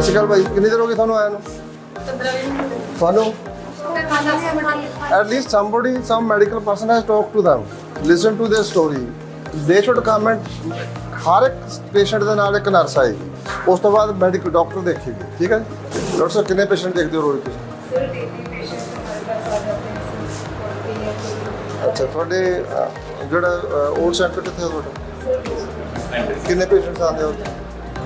ਸ਼੍ਰੀ ਅਕਾਲ ਭਾਈ ਕਿੰਨੀ ਦੇਰ ਹੋ ਗਈ ਤੁਹਾਨੂੰ ਆਇਆ ਨੂੰ? ਤੁਹਾਨੂੰ? At least somebody some medical person has talked to them. Listen to their story. They should come and ਹਰ ਇੱਕ ਪੇਸ਼ੈਂਟ ਦੇ ਨਾਲ ਇੱਕ ਨਰਸ ਆਏਗੀ। ਉਸ ਤੋਂ ਬਾਅਦ ਮੈਡੀਕਲ ਡਾਕਟਰ ਦੇਖੇਗੀ ਠੀਕ ਹੈ ਜੀ? ਡਾਕਟਰ ਸਾਹਿਬ ਕਿੰਨੇ ਪੇਸ਼ੈਂਟ ਦੇਖਦੇ ਹੋ ਰੋਜ਼ ਤੁਸੀਂ? ਅੱਛਾ ਤੁਹਾਡੇ ਅਹ, ਜਿਹੜਾ ਓਲਡ ਸੈਂਟਰ ਕਿੱਥੇ ਹੈ ਤੁਹਾਡਾ? ਕਿੰਨੇ ਪੇਸ਼ੈਂਟਸ ਆਉਂਦੇ ਹੋ?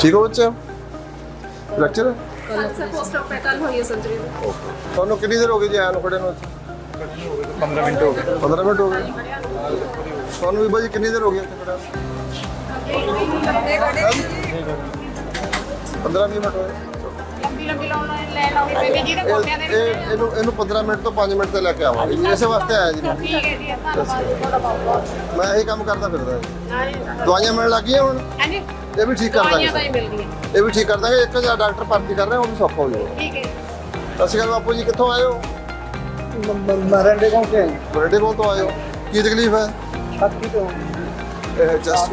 ਠੀਕ ਹੋ ਬੱਚੇ? ਲੈਕਚਰ ਤੁਹਾਨੂੰ ਕਿੰਨੀ ਦੇਰ ਹੋ ਗਈ ਜੀ ਆਇਆ ਨੂੰ ਖੜੇ ਨੂੰ ਇੱਥੇ? 15 ਮਿੰਟ ਹੋ ਗਏ। 15 ਮਿੰਟ ਹੋ ਗਏ। ਤੁਹਾਨੂੰ ਵੀ ਬਾਜੀ ਕਿੰਨੀ ਦੇਰ ਹੋ ਗਈ ਇੱਥੇ ਖੜਾ 15 ਮਿੰਟ ਹੋ? ਗਏ ਲੰਬੀ ਲਾਉਣ ਲੈ ਲਾਉਣੀ ਬੇਬੀ ਜੀ ਦੇ ਇਹ ਗੋਡਿਆਂ ਦੇ ਇਹ- ਇਹਨੂੰ ਇਹਨੂੰ 15 ਮਿੰਟ ਤੋਂ 5 ਮਿੰਟ ਤੇ ਲੈ ਕੇ ਆਵਾਂਗੇ। ਜੀ ਇਸੇ ਵਾਸਤੇ ਆਇਆ ਜੀ ਮੈਂ। ਠੀਕ ਹੈ ਜੀ ਧੰਨਵਾਦ ਤੁਹਾਡਾ ਬਹੁਤ ਬਹੁਤ ਮੈਂ ਇਹੀ ਕੰਮ ਕਰਦਾ ਫਿਰਦਾ ਜੀ। ਦਵਾਈਆਂ ਮਿਲਣ ਲੱਗੀਆਂ ਹੁਣ? ਹਾਂਜੀ। ਇਹ ਵੀ ਠੀਕ ਕਰ ਦਵਾਈਆਂ ਤਾਂ ਦਾਂਗੇ ਹੀ ਮਿਲਦੀਆਂ। ਇਹ ਵੀ ਠੀਕ ਕਰ ਦਾਂਗੇ। ਇੱਕ ਹਜ਼ਾਰ ਡਾਕਟਰ ਭਰਤੀ ਕਰ ਰਹੇ ਉਹ ਵੀ ਸੌਖਾ ਹੋ ਜਾਊਗਾ। ਠੀਕ ਹੈ ਸਤਿ ਸ਼੍ਰੀ ਅਕਾਲ ਬਾਪੂ ਜੀ ਕਿੱਥੋਂ ਆਏ ਹੋ? ਮਰੰਡੇ ਕੌਣ ਕੇ ਬਰਡੇ ਕੋਲ ਤੋਂ ਆਏ ਹੋ। ਕੀ ਤਕਲੀਫ ਹੈ? ਛੱਤੀ ਤੋਂ। ਇਹ ਜਸਟ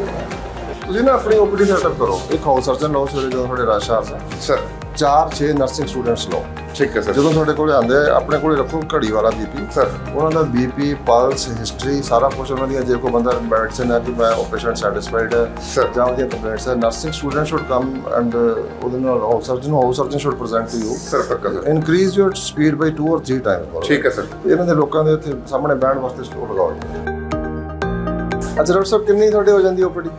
ਤੁਸੀਂ ਨਾ ਆਪਣੀ ਓਪੀਡੀ ਸੈਟਅਪ ਕਰੋ। ਇੱਕ ਹਾਊਸ ਸਰਜਨ ਲਓ ਸਵੇਰੇ ਜਦੋਂ ਤੁਹਾਡੇ ਰਸ਼ ਆ ਸਰ 4 6 ਨਰਸਿੰਗ ਸਟੂਡੈਂਟਸ ਲਓ। ਠੀਕ ਹੈ ਸਰ ਜਦੋਂ ਤੁਹਾਡੇ ਕੋਲ ਆਉਂਦੇ ਆ ਆਪਣੇ ਕੋਲੇ ਰੱਖੋ ਘੜੀ ਵਾਲਾ ਬੀਪੀ Sir. ਉਹਨਾਂ ਦਾ ਬੀਪੀ ਪਲਸ ਹਿਸਟਰੀ ਸਾਰਾ ਕੁਝ ਉਹਨਾਂ ਦੀਆਂ ਜੇ ਕੋਈ ਬੰਦਾ ਮੈਡੀਸਨ ਹੈ ਕਿ ਮੈਂ ਪੇਸ਼ੈਂਟ ਸੈਟੀਸਫਾਈਡ ਹੈ Sir. ਜਾਂ ਉਹਦੀਆਂ ਕੰਪਲੇਂਟਸ ਹੈ nursing student should come and ਉਹਦੇ ਨਾਲ house surgeon house surgeon should present to you sir ਪੱਕਾ sir increase your speed by 2 or 3 time ਠੀਕ ਹੈ ਸਰ ਇਹਨਾਂ ਦੇ ਲੋਕਾਂ ਦੇ ਇੱਥੇ ਸਾਹਮਣੇ ਬੈਂਡ ਵਾਸਤੇ ਸਟੋਰ ਲਗਾਓ। ਅੱਛਾ ਡਾਕਟਰ ਸਾਹਿਬ ਕਿੰਨੀ ਤੁਹਾਡੀ ਹੋ ਜਾਂਦੀ ਓਪੀਡੀ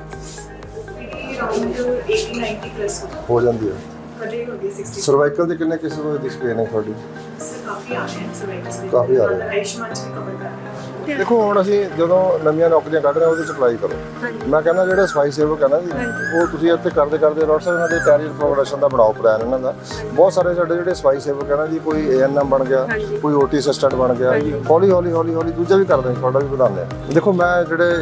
ਹੋ ਜਾਂਦੀ ਹੈ। ਸਰਵਾਈਕਲ ਦੇ ਕਿੰਨੇ ਕਿਸੇ ਕੋਈ ਦਿਸ ਪੇਨ ਹੈ ਤੁਹਾਡੀ ਕਾਫੀ ਆ ਰਹੇ ਨੇ ਸਰਵਾਈਕਲ ਕਾਫੀ ਆ ਰਹੇ ਨੇ। ਦੇਖੋ ਹੁਣ ਅਸੀਂ ਜਦੋਂ ਨਵੀਆਂ ਨੌਕਰੀਆਂ ਕੱਢ ਰਹੇ ਹਾਂ ਉਹਦੇ ਚ ਅਪਲਾਈ ਕਰੋ ਮੈਂ ਕਹਿੰਦਾ ਜਿਹੜੇ ਸਫ਼ਾਈ ਸੇਵਕ ਹੈ ਨਾ ਜੀ ਉਹ ਤੁਸੀਂ ਇੱਥੇ ਕਰਦੇ ਕਰਦੇ ਰੋਡ ਸਾਹਿਬ ਇਹਨਾਂ ਦੇ ਕੈਰੀਅਰ ਪ੍ਰੋਗਰੈਸ਼ਨ ਦਾ ਬਣਾਓ ਪਲਾਨ ਇਹਨਾਂ ਦਾ। ਬਹੁਤ ਸਾਰੇ ਸਾਡੇ ਜਿਹੜੇ ਸਫ਼ਾਈ ਸੇਵਕ ਹੈ ਨਾ ਜੀ ਕੋਈ ਏਐਨਐਮ ਬਣ ਗਿਆ ਕੋਈ ਓਟੀ ਅਸਿਸਟੈਂਟ ਬਣ ਗਿਆ ਹੌਲੀ ਹੌਲੀ ਹੌਲੀ ਹੌਲੀ ਦੂਜਾ ਵੀ ਕਰਦੇ ਤੁਹਾਡਾ ਵੀ ਵਧਾਉਂਦੇ ਆ ਦੇਖੋ ਮੈਂ ਜਿਹੜੇ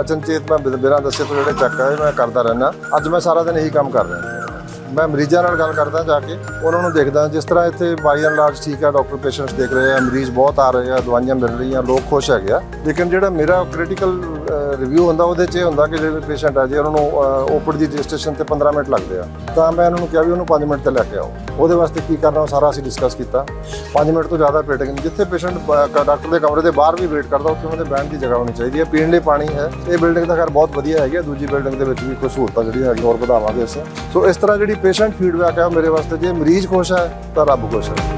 ਅਚਨਚੇਤ ਮੈਂ ਬਿਨਾਂ ਦੱਸੇ ਤੋਂ ਜਿਹੜੇ ਚੱਕ ਆਏ ਮੈਂ ਕਰਦਾ ਰਹਿਣਾ ਅੱਜ ਮੈਂ ਸਾਰਾ ਦਿਨ ਇਹੀ ਕੰਮ ਕਰ ਰਿਹਾ। ਮੈਂ ਮਰੀਜ਼ਾਂ ਨਾਲ ਗੱਲ ਕਰਦਾ ਜਾ ਕੇ, ਉਹਨਾਂ ਨੂੰ ਦੇਖਦਾ, ਜਿਸ ਤਰ੍ਹਾਂ ਇੱਥੇ ਬਾਈ ਐਂਡ ਲਾਰਜ ਠੀਕ ਆ ਡਾਕਟਰ ਪੇਸ਼ੈਂਟਸ ਦੇਖ ਰਹੇ ਆ, ਮਰੀਜ਼ ਬਹੁਤ ਆ ਰਹੇ ਆ, ਦਵਾਈਆਂ ਮਿਲ ਰਹੀਆਂ, ਲੋਕ ਖੁਸ਼ ਹੈਗੇ ਆ। ਲੇਕਿਨ ਜਿਹੜਾ ਮੇਰਾ ਕ੍ਰਿਟੀਕਲ ਰਿਵਿਊ ਹੁੰਦਾ, ਉਹਦੇ 'ਚ ਇਹ ਹੁੰਦਾ ਕਿ ਜਿਹੜੇ ਪੇਸ਼ੈਂਟ ਆ ਜੇ, ਉਹਨਾਂ ਨੂੰ ਓਪੀਡੀ ਦੀ ਰਜਿਸਟ੍ਰੇਸ਼ਨ ਤੇ 15 ਮਿੰਟ ਲੱਗਦੇ ਆ। ਤਾਂ ਮੈਂ ਉਹਨਾਂ ਨੂੰ ਕਿਹਾ ਵੀ ਉਹਨੂੰ 5 ਮਿੰਟ ਤੇ ਲੈ ਕੇ ਆਓ। ਉਹਦੇ ਵਾਸਤੇ ਕੀ ਕਰਨਾ, ਉਹ ਸਾਰਾ ਅਸੀਂ ਡਿਸਕਸ ਕੀਤਾ। 5 ਮਿੰਟ ਤੋਂ ਜ਼ਿਆਦਾ ਵੇਟਿੰਗ ਨਹੀਂ। ਜਿੱਥੇ ਪੇਸ਼ੈਂਟ ਡਾਕਟਰ ਦੇ ਕਮਰੇ ਦੇ ਬਾਹਰ ਵੀ ਵੇਟ ਕਰਦਾ, ਉੱਥੇ ਉਹਨਾਂ ਦੇ ਬੈਠਣ ਦੀ ਜਗ੍ਹਾ ਹੋਣੀ ਚਾਹੀਦੀ ਹੈ ਪੀਣ ਲਈ ਪਾਣੀ ਹੈ। ਇਹ ਬਿਲਡਿੰਗ ਦਾ ਘਰ ਬਹੁਤ ਵਧੀਆ ਹੈਗੀ। ਹੈ ਦੂਜੀ ਬਿਲਡਿੰਗ ਦੇ ਵਿੱਚ ਵੀ ਕੋਈ ਸਹੂਲਤਾਂ ਜਿਹੜੀਆਂ ਹੈਗੀਆਂ, ਹੋਰ ਵਧਾਵਾਂਗੇ ਅਸੀਂ। ਸੋ ਇਸ ਤਰ੍ਹਾਂ ਜਿਹੜੀ ਪੇਸ਼ੈਂਟ ਫੀਡਬੈਕ ਹੈ ਉਹ ਮੇਰੇ ਵਾਸਤੇ ਜੇ ਮਰੀਜ਼ ਖੁਸ਼ ਹੈ ਤਾਂ ਰੱਬ ਖੁਸ਼ ਹੈ।